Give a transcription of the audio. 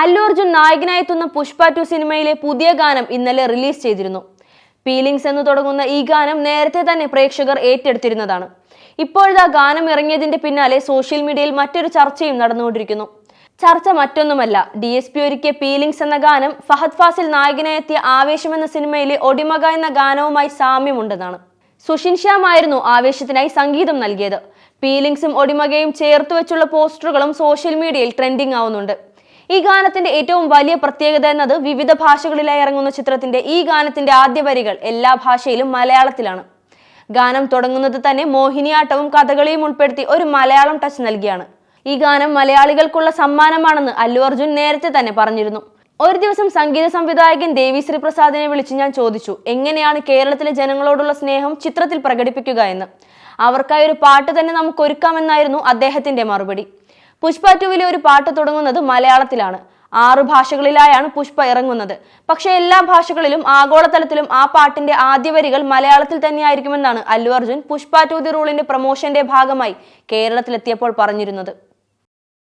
അല്ലു അർജുൻ നായകനായി എത്തുന്ന പുഷ്പ ടു സിനിമയിലെ പുതിയ ഗാനം ഇന്നലെ റിലീസ് ചെയ്തിരുന്നു. ഫീലിങ്സ് എന്ന് തുടങ്ങുന്ന ഈ ഗാനം നേരത്തെ തന്നെ പ്രേക്ഷകർ ഏറ്റെടുത്തിരുന്നതാണ്. ഇപ്പോഴത്തെ ഗാനം ഇറങ്ങിയതിന്റെ പിന്നാലെ സോഷ്യൽ മീഡിയയിൽ മറ്റൊരു ചർച്ചയും നടന്നുകൊണ്ടിരിക്കുന്നു. ചർച്ച മറ്റൊന്നുമല്ല. ഡി എസ് പി ഒരുക്കിയ ഫീലിങ്സ് എന്ന ഗാനം ഫഹദ് ഫാസിൽ നായകനായെത്തിയ ആവേശം എന്ന സിനിമയിലെ ഒടിമക എന്ന ഗാനവുമായി സാമ്യമുണ്ടെന്നാണ്. സുഷിൻ ശ്യാം ആയിരുന്നു ആവേശത്തിനായി സംഗീതം നൽകിയത്. ഫീലിങ്സും ഒടിമകയും ചേർത്ത് വെച്ചുള്ള പോസ്റ്ററുകളും സോഷ്യൽ മീഡിയയിൽ ട്രെൻഡിംഗ് ആവുന്നുണ്ട്. ഈ ഗാനത്തിന്റെ ഏറ്റവും വലിയ പ്രത്യേകത എന്നത് വിവിധ ഭാഷകളിലായി ഇറങ്ങുന്ന ചിത്രത്തിന്റെ ഈ ഗാനത്തിന്റെ ആദ്യ വരികൾ എല്ലാ ഭാഷയിലും മലയാളത്തിലാണ്. ഗാനം തുടങ്ങുന്നത് തന്നെ മോഹിനിയാട്ടവും കഥകളിയും ഉൾപ്പെടുത്തി ഒരു മലയാളം ടച്ച് നൽകിയാണ്. ഈ ഗാനം മലയാളികൾക്കുള്ള സമ്മാനമാണെന്ന് അല്ലു അർജുൻ നേരത്തെ തന്നെ പറഞ്ഞിരുന്നു. ഒരു ദിവസം സംഗീത സംവിധായകൻ ദേവി ശ്രീപ്രസാദിനെ വിളിച്ച് ഞാൻ ചോദിച്ചു എങ്ങനെയാണ് കേരളത്തിലെ ജനങ്ങളോടുള്ള സ്നേഹം ചിത്രത്തിൽ പ്രകടിപ്പിക്കുക എന്ന്? അവർക്കായി ഒരു പാട്ട് തന്നെ നമുക്ക് ഒരുക്കാമെന്നായിരുന്നു അദ്ദേഹത്തിന്റെ മറുപടി. പുഷ്പ ടുവിലെ ഒരു പാട്ട് തുടങ്ങുന്നത് മലയാളത്തിലാണ്. ആറു ഭാഷകളിലായാണ് പുഷ്പ ഇറങ്ങുന്നത്. പക്ഷേ എല്ലാ ഭാഷകളിലും ആഗോളതലത്തിലും ആ പാട്ടിന്റെ ആദ്യ വരികൾ മലയാളത്തിൽ തന്നെയായിരിക്കുമെന്നാണ് അല്ലു അർജുൻ പുഷ്പ ടു ദി റൂളിന്റെ പ്രൊമോഷന്റെ ഭാഗമായി കേരളത്തിലെത്തിയപ്പോൾ പറഞ്ഞിരുന്നത്.